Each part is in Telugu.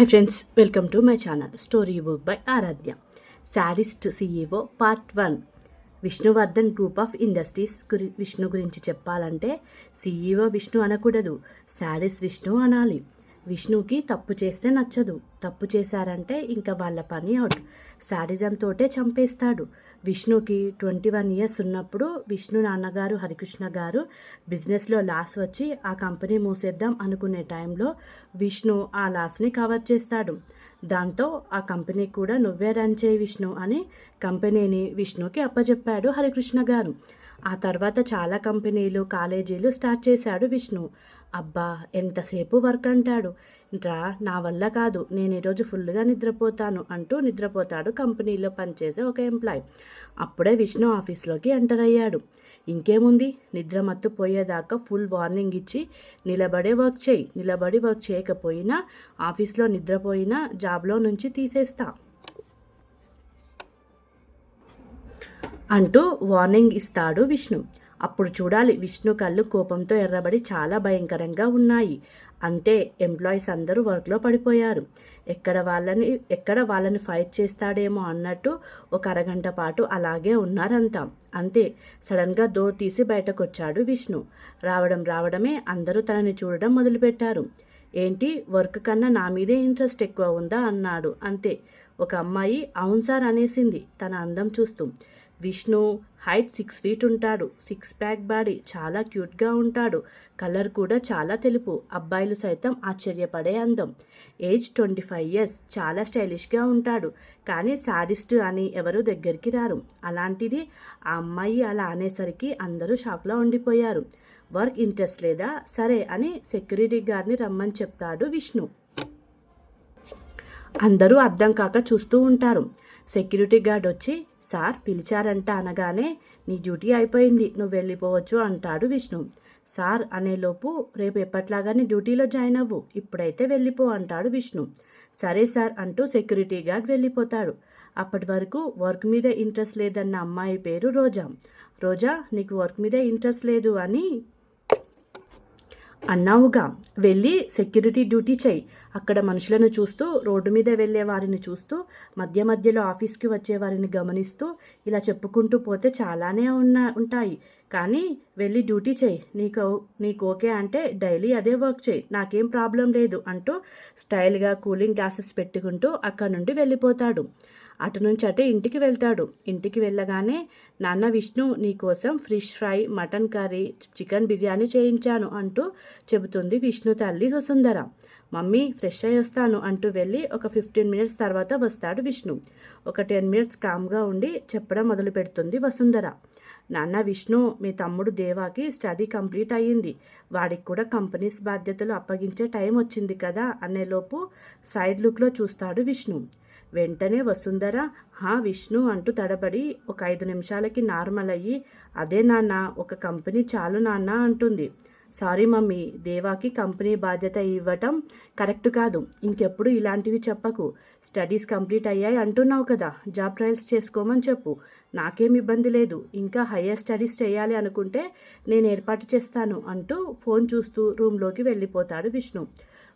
Hi friends welcome to my channel story book by Aaradhya. శారీస్ట్ CEO part one. Vishnuvardhan group of industries గురి విష్ణు గురించి చెప్పాలంటే సిఇఓ విష్ణు అనకూడదు. శారీస్ విష్ణు అనాలి. విష్ణుకి తప్పు చేస్తే నచ్చదు. తప్పు చేశారంటే ఇంకా వాళ్ళ పని అవుట్ శాడిజం తోటే చంపేస్తాడు. విష్ణుకి ట్వంటీ వన్ ఇయర్స్ ఉన్నప్పుడు విష్ణు నాన్నగారు హరికృష్ణ గారు బిజినెస్లో లాస్ వచ్చి ఆ కంపెనీ మూసేద్దాం అనుకునే టైంలో విష్ణు ఆ లాస్ని కవర్ చేస్తాడు. దాంతో ఆ కంపెనీ కూడా నువ్వే రన్ చేయి విష్ణు అని కంపెనీని విష్ణుకి అప్పచెప్పాడు హరికృష్ణ గారు. ఆ తర్వాత చాలా కంపెనీలు కాలేజీలు స్టార్ట్ చేశాడు విష్ణు. అబ్బా ఎంతసేపు వర్క్ అంటాడు రా నా వల్ల కాదు నేను ఈరోజు ఫుల్గా నిద్రపోతాను అంటూ నిద్రపోతాడు కంపెనీలో పనిచేసే ఒక ఎంప్లాయ్. అప్పుడే విష్ణు ఆఫీస్లోకి ఎంటర్ అయ్యాడు. ఇంకేముంది? నిద్ర మత్తు పోయేదాకా ఫుల్ వార్నింగ్ ఇచ్చి నిలబడే వర్క్ చేయి నిలబడి వర్క్ చేయకపోయినా ఆఫీస్లో నిద్రపోయినా జాబ్లో నుంచి తీసేస్తా. అంటూ వార్నింగ్ ఇస్తాడు విష్ణు. అప్పుడు చూడాలి విష్ణు కళ్ళు కోపంతో ఎర్రబడి చాలా భయంకరంగా ఉన్నాయి. అంతే ఎంప్లాయీస్ అందరూ వర్క్లో పడిపోయారు. ఎక్కడ వాళ్ళని ఎక్కడ వాళ్ళని ఫైర్ చేస్తాడేమో అన్నట్టు ఒక అరగంట పాటు అలాగే ఉన్నారంతా. అంతే సడన్గా డోర్ తీసి బయటకు వచ్చాడు విష్ణు. రావడం రావడమే అందరూ తనని చూడడం మొదలుపెట్టారు. ఏంటి వర్క్ కన్నా నా మీదే ఇంట్రెస్ట్ ఎక్కువ ఉందా? అన్నాడు. అంతే ఒక అమ్మాయి అవును సార్ అనేసింది తన అందం చూస్తూ. విష్ణు హైట్ సిక్స్ ఫీట్ ఉంటాడు. సిక్స్ ప్యాక్ బాడీ చాలా క్యూట్గా ఉంటాడు. కలర్ కూడా చాలా తెలుపు. అబ్బాయిలు సైతం ఆశ్చర్యపడే అందం. Age twenty five years. చాలా స్టైలిష్గా ఉంటాడు. కానీ సాడిస్ట్ అని ఎవరు దగ్గరికి రారు. అలాంటిది ఆ అమ్మాయి అలా అనేసరికి అందరూ షాక్లో ఉండిపోయారు. వర్క్ ఇంట్రెస్ట్ లేదా? సరే అని సెక్యూరిటీ గార్డ్ని రమ్మని చెప్తాడు విష్ణు. అందరూ అర్థం కాక చూస్తూ ఉంటారు. సెక్యూరిటీ గార్డ్ వచ్చి సార్ పిలిచారంట అనగానే నీ డ్యూటీ అయిపోయింది నువ్వు వెళ్ళిపోవచ్చు అంటాడు విష్ణు. సార్ అనేలోపు రేపు ఎప్పట్లాగానే డ్యూటీలో జాయిన్ అవ్వు ఇప్పుడైతే వెళ్ళిపో అంటాడు విష్ణు. సరే సార్ అంటూ సెక్యూరిటీ గార్డ్ వెళ్ళిపోతాడు. అప్పటి వరకు వర్క్ మీద ఇంట్రెస్ట్ లేదన్న అమ్మాయి పేరు రోజా. రోజా నీకు వర్క్ మీద ఇంట్రెస్ట్ లేదు అని అన్నావుగా. వెళ్ళి సెక్యూరిటీ డ్యూటీ చేయి అక్కడ మనుషులను చూస్తూ రోడ్డు మీద వెళ్ళే వారిని చూస్తూ మధ్య మధ్యలో ఆఫీస్కి వచ్చే వారిని గమనిస్తూ ఇలా చెప్పుకుంటూ పోతే చాలానే ఉన్న ఉంటాయి. కానీ వెళ్ళి డ్యూటీ చేయి. నీకు నీకు ఓకే అంటే డైలీ అదే వర్క్ చేయి. నాకేం ప్రాబ్లం లేదు అంటూ స్టైల్గా కూలింగ్ గ్లాసెస్ పెట్టుకుంటూ అక్కడ నుండి వెళ్ళిపోతాడు. అటు నుంచి అటే ఇంటికి వెళ్తాడు. ఇంటికి వెళ్ళగానే నాన్న విష్ణు నీకోసం fish fry mutton curry chicken biryani చేయించాను అంటూ చెబుతుంది విష్ణు తల్లి వసుంధర. మమ్మీ ఫ్రెష్ అయ్యి వస్తాను అంటూ వెళ్ళి ఒక ఫిఫ్టీన్ మినిట్స్ తర్వాత వస్తాడు విష్ణు. ఒక టెన్ మినిట్స్ కామ్గా ఉండి చెప్పడం మొదలు పెడుతుంది వసుంధర. నాన్న విష్ణు మీ తమ్ముడు దేవాకి స్టడీ కంప్లీట్ అయ్యింది. వాడికి కూడా కంపెనీస్ బాధ్యతలు అప్పగించే టైం వచ్చింది కదా అనేలోపు సైడ్ లుక్లో చూస్తాడు విష్ణు. వెంటనే వసుంధర హా విష్ణు అంటూ తడబడి ఒక ఐదు నిమిషాలకి నార్మల్ అయ్యి అదే నాన్న ఒక కంపెనీ చాలు నాన్న అంటుంది. Sorry mummy. దేవాకి కంపెనీ బాధ్యత ఇవ్వటం కరెక్ట్ కాదు. ఇంకెప్పుడు ఇలాంటివి చెప్పకు. స్టడీస్ కంప్లీట్ అయ్యాయి అంటున్నావు కదా. జాబ్ ట్రయల్స్ చేసుకోమని చెప్పు. నాకేం ఇబ్బంది లేదు. ఇంకా హయ్యర్ స్టడీస్ చేయాలి అనుకుంటే నేను ఏర్పాటు చేస్తాను అంటూ ఫోన్ చూస్తూ రూమ్లోకి వెళ్ళిపోతాడు విష్ణు.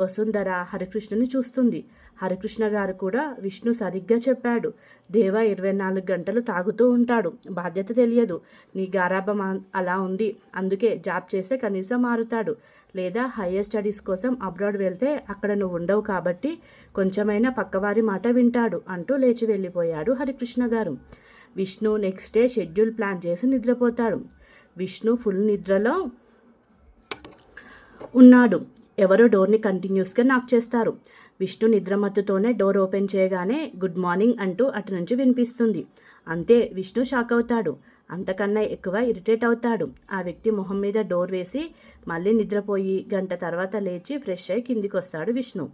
వసుంధర హరికృష్ణని చూస్తుంది. హరికృష్ణ గారు కూడా విష్ణు సరిగ్గా చెప్పాడు. దేవ ఇరవై నాలుగు గంటలు తాగుతూ ఉంటాడు. బాధ్యత తెలియదు. నీ గారాభం అలా ఉంది. అందుకే జాబ్ చేస్తే కనీసం మారుతాడు. లేదా హయ్యర్ స్టడీస్ కోసం అబ్రాడ్ వెళ్తే అక్కడ నువ్వు ఉండవు కాబట్టి కొంచెమైనా పక్కవారి మాట వింటాడు అంటూ లేచి వెళ్ళిపోయాడు Harikrishna garu. Vishnu next day schedule plan చేసి నిద్రపోతాడు. విష్ణు ఫుల్ నిద్రలో ఉన్నాడు. ఎవరో డోర్ని కంటిన్యూస్గా నాక్ చేస్తారు. విష్ణు నిద్రమత్తుతోనే డోర్ ఓపెన్ చేయగానే గుడ్ మార్నింగ్ అంటూ అటు నుంచి వినిపిస్తుంది. అంతే విష్ణు షాక్ అవుతాడు. అంతకన్నా ఎక్కువ ఇరిటేట్ అవుతాడు. ఆ వ్యక్తి మొహం మీద డోర్ వేసి మళ్ళీ నిద్రపోయి గంట తర్వాత లేచి ఫ్రెష్ అయి కిందికి వస్తాడు విష్ణు.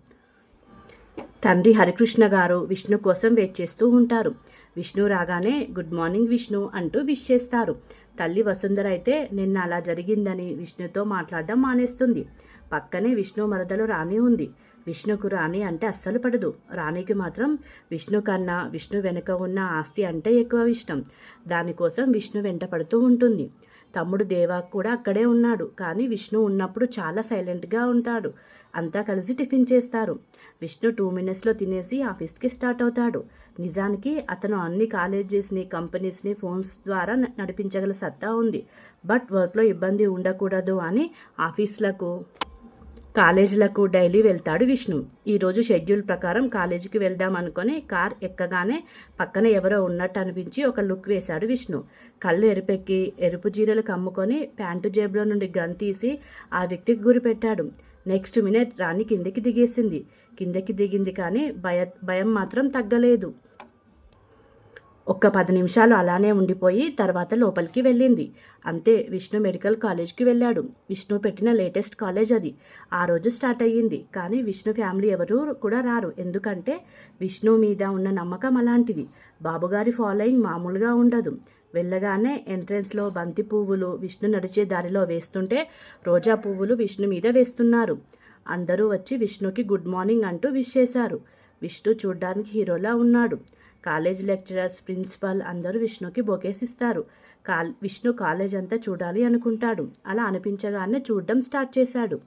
తండ్రి హరికృష్ణ గారు విష్ణు కోసం వెయిట్ చేస్తూ ఉంటారు. విష్ణు రాగానే గుడ్ మార్నింగ్ విష్ణు అంటూ విష్ చేస్తారు. తల్లి వసుంధర అయితే నిన్న అలా జరిగిందని విష్ణుతో మాట్లాడడం మానేస్తుంది. పక్కనే విష్ణు మరదలు రాణి ఉంది. విష్ణుకు రాణి అంటే అస్సలు పడదు. రాణికి మాత్రం విష్ణు కన్నా విష్ణు వెనుక ఉన్న ఆస్తి అంటే ఎక్కువ ఇష్టం. దానికోసం విష్ణు వెంట పడుతూ ఉంటుంది. తమ్ముడు దేవా కూడా అక్కడే ఉన్నాడు. కానీ విష్ణు ఉన్నప్పుడు చాలా సైలెంట్గా ఉంటాడు. అంతా కలిసి టిఫిన్ చేస్తారు. విష్ణు టూ మినిట్స్లో తినేసి ఆఫీస్కి స్టార్ట్ అవుతాడు. నిజానికి అతను అన్ని కాలేజెస్ని కంపెనీస్ని ఫోన్స్ ద్వారా నడిపించగల సత్తా ఉంది. బట్ వర్క్లో ఇబ్బంది ఉండకూడదు అని ఆఫీస్లకు కాలేజీలకు డైలీ వెళ్తాడు విష్ణు. ఈరోజు షెడ్యూల్ ప్రకారం కాలేజీకి వెళ్దాం అనుకొని కార్ ఎక్కగానే పక్కన ఎవరో ఉన్నట్టు అనిపించి ఒక లుక్ వేశాడు విష్ణు. కళ్ళు ఎరుపెక్కి ఎరుపు జీరలు కమ్ముకొని ప్యాంటు జేబులో నుండి గన్ తీసి ఆ వ్యక్తికి గురిపెట్టాడు నెక్స్ట్ మినిట్ రాణి కిందకి దిగేసింది. కిందకి దిగింది కానీ భయ భయం మాత్రం తగ్గలేదు. ఒక్క పది నిమిషాలు అలానే ఉండిపోయి తర్వాత లోపలికి వెళ్ళింది. అంతే విష్ణు మెడికల్ కాలేజ్కి వెళ్ళాడు. విష్ణు పెట్టిన లేటెస్ట్ కాలేజ్ అది. ఆ రోజు స్టార్ట్ అయ్యింది. కానీ విష్ణు ఫ్యామిలీ ఎవరూ కూడా రారు. ఎందుకంటే విష్ణు మీద ఉన్న నమ్మకం అలాంటిది. బాబుగారి ఫాలోయింగ్ మామూలుగా ఉండదు. వెళ్ళగానే ఎంట్రెన్స్లో బంతి పువ్వులు విష్ణు నడిచే దారిలో వేస్తుంటే రోజా పువ్వులు విష్ణు మీద వేస్తున్నారు. అందరూ వచ్చి విష్ణుకి గుడ్ మార్నింగ్ అంటూ విష్ చేశారు. విష్ణు చూడ్డానికి హీరోలా ఉన్నాడు. కాలేజ్ లెక్చరర్స్ ప్రిన్సిపల్ అందరూ విష్ణుకి బొకేస్ ఇస్తారు కాల్ విష్ణు కాలేజ్ అంతా చూడాలి అనుకుంటాడు. అలా అనిపించగానే చూడడం స్టార్ట్ చేశాడు.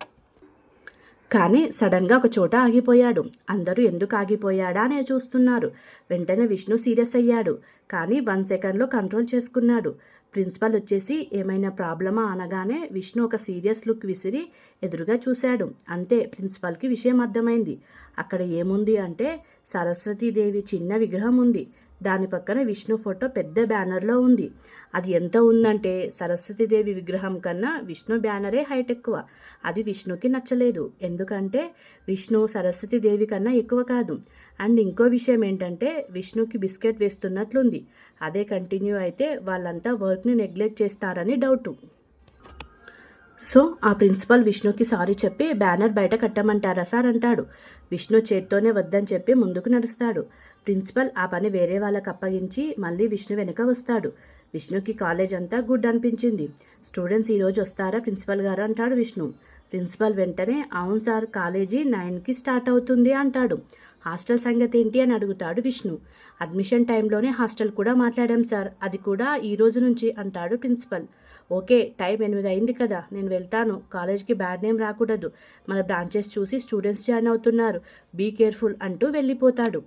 కానీ సడన్గా ఒక చోట ఆగిపోయాడు. అందరూ ఎందుకు ఆగిపోయాడా అనే చూస్తున్నారు. వెంటనే విష్ణు సీరియస్ అయ్యాడు. కానీ వన్ సెకండ్లో కంట్రోల్ చేసుకున్నాడు. ప్రిన్సిపల్ వచ్చేసి ఏమైనా ప్రాబ్లమా? అనగానే విష్ణు ఒక సీరియస్ లుక్ విసిరి ఎదురుగా చూశాడు. అంతే ప్రిన్సిపల్కి విషయం అర్థమైంది. అక్కడ ఏముంది? అంటే సరస్వతీదేవి చిన్న విగ్రహం ఉంది. దాని పక్కన విష్ణు ఫోటో పెద్ద బ్యానర్లో ఉంది. అది ఎంత ఉందంటే సరస్వతీదేవి విగ్రహం కన్నా విష్ణు బ్యానరే హైట్ ఎక్కువ. అది విష్ణుకి నచ్చలేదు. ఎందుకంటే విష్ణు సరస్వతీదేవి కన్నా ఎక్కువ కాదు. అండ్ ఇంకో విషయం ఏంటంటే విష్ణుకి బిస్కెట్ వేస్తున్నట్లుంది. అదే కంటిన్యూ అయితే వాళ్ళంతా వర్క్ని నెగ్లెక్ట్ చేస్తారని డౌటు. సో ఆ ప్రిన్సిపల్ విష్ణుకి సారీ చెప్పి బ్యానర్ బయట కట్టమంటారా సార్ అంటాడు. విష్ణు చేత్తోనే వద్దని చెప్పి ముందుకు నడుస్తాడు. ప్రిన్సిపల్ ఆ పని వేరే వాళ్ళకి అప్పగించి మళ్ళీ విష్ణు వెనుక వస్తాడు. విష్ణుకి కాలేజ్ అంతా గుడ్ అనిపించింది. స్టూడెంట్స్ ఈరోజు వస్తారా ప్రిన్సిపల్ గారు? అంటాడు విష్ణు. ప్రిన్సిపల్ వెంటనే అవును సార్ కాలేజీ నైన్కి స్టార్ట్ అవుతుంది అంటాడు. హాస్టల్ సంగతి ఏంటి అని అడుగుతాడు విష్ణు. అడ్మిషన్ టైంలోనే హాస్టల్ కూడా మాట్లాడాం సార్. అది కూడా ఈ రోజు నుంచి అంటాడు ప్రిన్సిపల్. ఓకే టైం ఎనిమిది అయింది కదా నేను వెళ్తాను. కాలేజ్కి బ్యాడ్ నేమ్ రాకూడదు. మన బ్రాంచెస్ చూసి స్టూడెంట్స్ జాయిన్ అవుతున్నారు. బీ కేర్ఫుల్ అంటూ వెళ్ళిపోతాడు.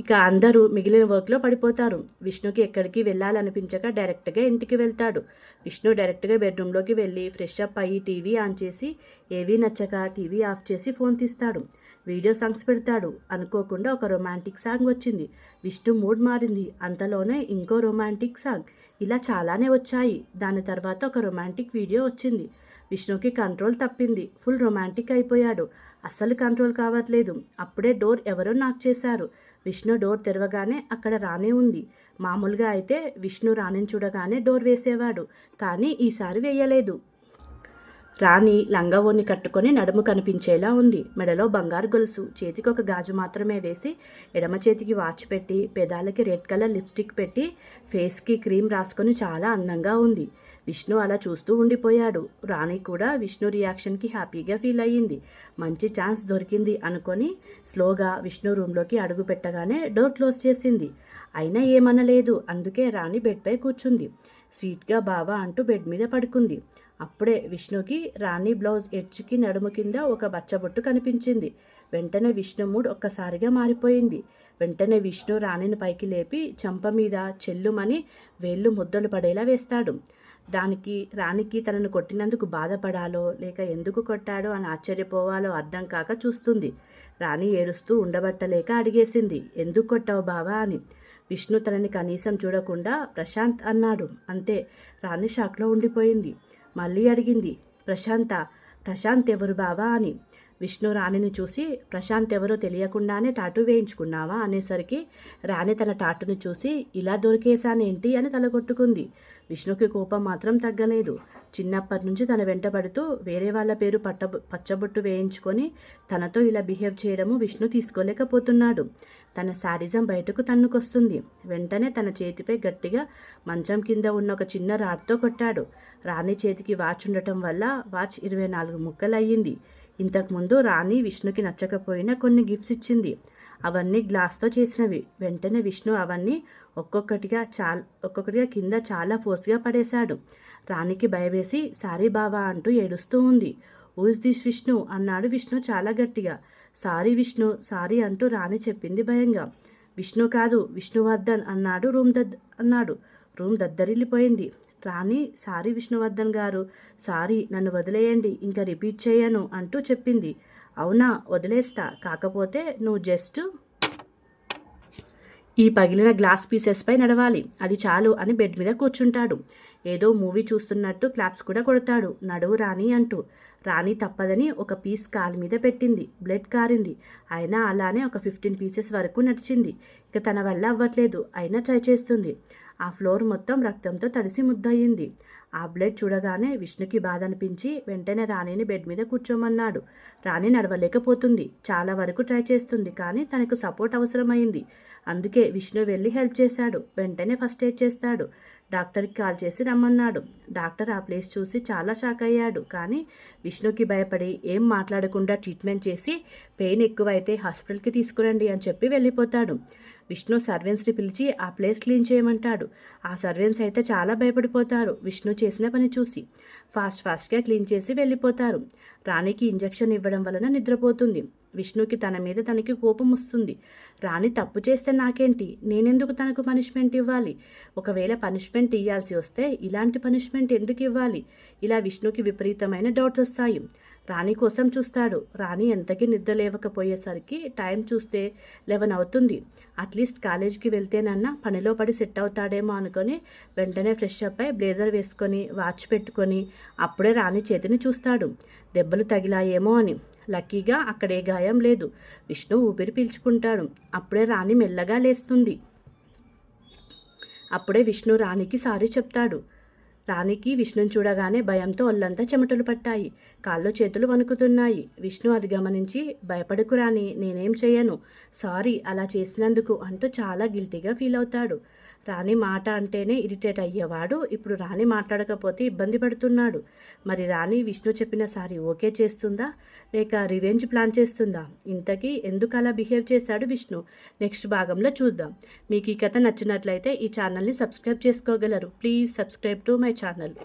ఇక అందరూ మిగిలిన వర్క్లో పడిపోతారు. విష్ణుకి ఎక్కడికి వెళ్ళాలనిపించక డైరెక్ట్గా ఇంటికి వెళ్తాడు. విష్ణు డైరెక్ట్గా బెడ్రూమ్లోకి వెళ్ళి ఫ్రెష్ అప్ అయ్యి టీవీ ఆన్ చేసి ఏవీ నచ్చక టీవీ ఆఫ్ చేసి ఫోన్ తీస్తాడు. వీడియో సాంగ్స్ పెడతాడు. అనుకోకుండా ఒక రొమాంటిక్ సాంగ్ వచ్చింది. విష్ణు మూడ్ మారింది. అంతలోనే ఇంకో రొమాంటిక్ సాంగ్. ఇలా చాలానే వచ్చాయి. దాని తర్వాత ఒక రొమాంటిక్ వీడియో వచ్చింది. విష్ణుకి కంట్రోల్ తప్పింది. ఫుల్ రొమాంటిక్ అయిపోయాడు. అస్సలు కంట్రోల్ కావట్లేదు. అప్పుడే డోర్ ఎవరో నాక్ చేశారు. విష్ణు డోర్ తెరవగానే అక్కడ రానే ఉంది. మామూలుగా అయితే విష్ణు రాణిని చూడగానే డోర్ వేసేవాడు కానీ ఈసారి వేయలేదు. రాణి లంగవోని కట్టుకొని నడుము కనిపించేలా ఉంది. మెడలో బంగారు గొలుసు చేతికి ఒక గాజు మాత్రమే వేసి ఎడమ చేతికి వాచ్ పెట్టి పెదాలకి రెడ్ కలర్ లిప్స్టిక్ పెట్టి ఫేస్కి క్రీమ్ రాసుకొని చాలా అందంగా ఉంది. విష్ణు అలా చూస్తూ ఉండిపోయాడు. రాణి కూడా విష్ణు రియాక్షన్కి హ్యాపీగా ఫీల్ అయ్యింది. మంచి ఛాన్స్ దొరికింది అనుకొని స్లోగా విష్ణు రూమ్లోకి అడుగు పెట్టగానే డోర్ క్లోజ్ చేసింది. అయినా ఏమనలేదు. అందుకే రాణి బెడ్పై కూర్చుంది. స్వీట్గా బావా అంటూ బెడ్ మీద పడుకుంది. అప్పుడే విష్ణుకి రాణి బ్లౌజ్ ఎడ్జ్కి నడుము కింద ఒక బచ్చబొట్టు కనిపించింది. వెంటనే విష్ణు మూడ్ ఒక్కసారిగా మారిపోయింది. వెంటనే విష్ణు రాణిని పైకి లేపి చంప మీద చెల్లుమని వేళ్ళు ముద్దలు పడేలా వేస్తాడు. దానికి రాణికి తనను కొట్టినందుకు బాధపడాలో లేక ఎందుకు కొట్టాడో అని ఆశ్చర్యపోవాలో అర్థం కాక చూస్తుంది. రాణి ఏడుస్తూ ఉండబట్టలేక అడిగేసింది ఎందుకు కొట్టావు బావా అని. విష్ణు తనని కనీసం చూడకుండా ప్రశాంత్ అన్నాడు. అంతే రాణి షాక్లో ఉండిపోయింది. మళ్ళీ అడిగింది ప్రశాంత ప్రశాంత్ ఎవరు బావా అని. విష్ణు రాణిని చూసి ప్రశాంత్ ఎవరో తెలియకుండానే టాటూ వేయించుకున్నావా? అనేసరికి రాణి తన టాటుని చూసి ఇలా దొరికేశానేంటి? అని తలగొట్టుకుంది. విష్ణుకి కోపం మాత్రం తగ్గలేదు. చిన్నప్పటి నుంచి తన వెంటబడుతూ వేరే వాళ్ళ పేరు పట్ట పచ్చబొట్టు వేయించుకొని తనతో ఇలా బిహేవ్ చేయడము విష్ణు తీసుకోలేకపోతున్నాడు. తన శాడిజం బయటకు తన్నుకొస్తుంది. వెంటనే తన చేతిపై గట్టిగా మంచం కింద ఉన్న ఒక చిన్న రాడ్తో కొట్టాడు. రాణి చేతికి వాచ్ ఉండటం వల్ల వాచ్ ఇరవై నాలుగు ముక్కలయ్యింది. ఇంతకుముందు రాణి విష్ణుకి నచ్చకపోయినా కొన్ని గిఫ్ట్స్ ఇచ్చింది. అవన్నీ గ్లాస్తో చేసినవి. వెంటనే విష్ణు అవన్నీ ఒక్కొక్కటిగా చాలా ఒక్కొక్కటిగా కింద చాలా ఫోర్స్గా పడేశాడు. రాణికి భయవేసి సారీ బావా అంటూ ఏడుస్తూ ఉంది. ఊజ్ దిస్ విష్ణు అన్నాడు విష్ణు చాలా గట్టిగా. సారీ విష్ణు సారీ అంటూ రాణి చెప్పింది భయంగా. విష్ణు కాదు విష్ణువర్ధన్ అన్నాడు రూమ్ దద్ అన్నాడు. రూమ్ దద్దరిల్లిపోయింది. రాణి సారీ విష్ణువర్ధన్ గారు సారీ నన్ను వదిలేయండి ఇంకా రిపీట్ చేయను అంటూ చెప్పింది. అవునా వదిలేస్తా కాకపోతే నువ్వు జస్ట్ ఈ పగిలిన గ్లాస్ పీసెస్పై నడవాలి అది చాలు అని బెడ్ మీద కూర్చుంటాడు. ఏదో మూవీ చూస్తున్నట్టు క్లాప్స్ కూడా కొడతాడు నడువు రాణి అంటూ. రాణి తప్పదని ఒక పీస్ కాలు మీద పెట్టింది బ్లడ్ కారింది. అయినా అలానే ఒక ఫిఫ్టీన్ పీసెస్ వరకు నడిచింది. ఇక తన వల్ల అవ్వట్లేదు అయినా ట్రై చేస్తుంది. ఆ ఫ్లోర్ మొత్తం రక్తంతో తడిసి ముద్దయింది ఆ బ్లడ్ చూడగానే విష్ణుకి బాధ అనిపించి వెంటనే రాణిని బెడ్ మీద కూర్చోమన్నాడు. రాణి నడవలేకపోతుంది. చాలా వరకు ట్రై చేస్తుంది కానీ తనకు సపోర్ట్ అవసరమైంది. అందుకే విష్ణు వెళ్ళి హెల్ప్ చేశాడు. వెంటనే ఫస్ట్ ఎయిడ్ చేస్తాడు. డాక్టర్కి కాల్ చేసి రమ్మన్నాడు. డాక్టర్ ఆ ప్లేస్ చూసి చాలా షాక్ అయ్యాడు. కానీ విష్ణుకి భయపడి ఏం మాట్లాడకుండా ట్రీట్మెంట్ చేసి పెయిన్ ఎక్కువైతే హాస్పిటల్కి తీసుకురండి అని చెప్పి వెళ్ళిపోతాడు. విష్ణు సర్వెంట్స్ని పిలిచి ఆ ప్లేస్ క్లీన్ చేయమంటాడు. ఆ సర్వెంట్స్ అయితే చాలా భయపడిపోతారు. విష్ణు చేసిన పని చూసి. ఫాస్ట్ ఫాస్ట్గా క్లీన్ చేసి వెళ్ళిపోతారు. రాణికి ఇంజెక్షన్ ఇవ్వడం వలన నిద్రపోతుంది. విష్ణుకి తన మీద తనకి కోపం వస్తుంది. రాణి తప్పు చేస్తే నాకేంటి? నేనెందుకు తనకు పనిష్మెంట్ ఇవ్వాలి? ఒకవేళ పనిష్మెంట్ ఇవ్వాల్సి వస్తే ఇలాంటి పనిష్మెంట్ ఎందుకు ఇవ్వాలి? ఇలా విష్ణుకి విపరీతమైన డౌట్స్ వస్తాయి. రాణి కోసం చూస్తాడు. రాణి ఎంతకీ నిద్ర లేవకపోయేసరికి టైం చూస్తే లెవెన్ అవుతుంది అట్లీస్ట్ కాలేజీకి వెళ్తేనన్నా పనిలో పడి సెట్ అవుతాడేమో అనుకొని వెంటనే ఫ్రెష్ అప్ అయి బ్లేజర్ వేసుకొని వాచ్ పెట్టుకొని అప్పుడే రాణి చేతిని చూస్తాడు. దెబ్బలు తగిలాయేమో అని. లక్కీగా అక్కడే గాయం లేదు. విష్ణు ఊపిరి పీల్చుకుంటాడు. అప్పుడే రాణి మెల్లగా లేస్తుంది. అప్పుడే విష్ణు రాణికి సారీ చెప్తాడు. రాణికి విష్ణుని చూడగానే భయంతో ఒళ్ళంతా చెమటలు పట్టాయి. కాళ్ళు చేతులు వణుకుతున్నాయి. విష్ణు అది గమనించి భయపడుకురాని నేనేం చేయను సారీ అలా చేసినందుకు అంటూ చాలా గిల్టీగా ఫీల్ అవుతాడు. రాణి మాట అంటేనే ఇరిటేట్ అయ్యేవాడు. ఇప్పుడు రాణి మాట్లాడకపోతే ఇబ్బంది పడుతున్నాడు. మరి రాణి విష్ణు చెప్పిన సారీ ఓకే చేస్తుందా? లేక రివెంజ్ ప్లాన్ చేస్తుందా? ఇంతకీ ఎందుకు అలా బిహేవ్ చేశాడు విష్ణు? నెక్స్ట్ భాగంలో చూద్దాం. మీకు ఈ కథ నచ్చినట్లయితే ఈ ఛానల్ని సబ్స్క్రైబ్ చేసుకోగలరు. Please subscribe to my channel.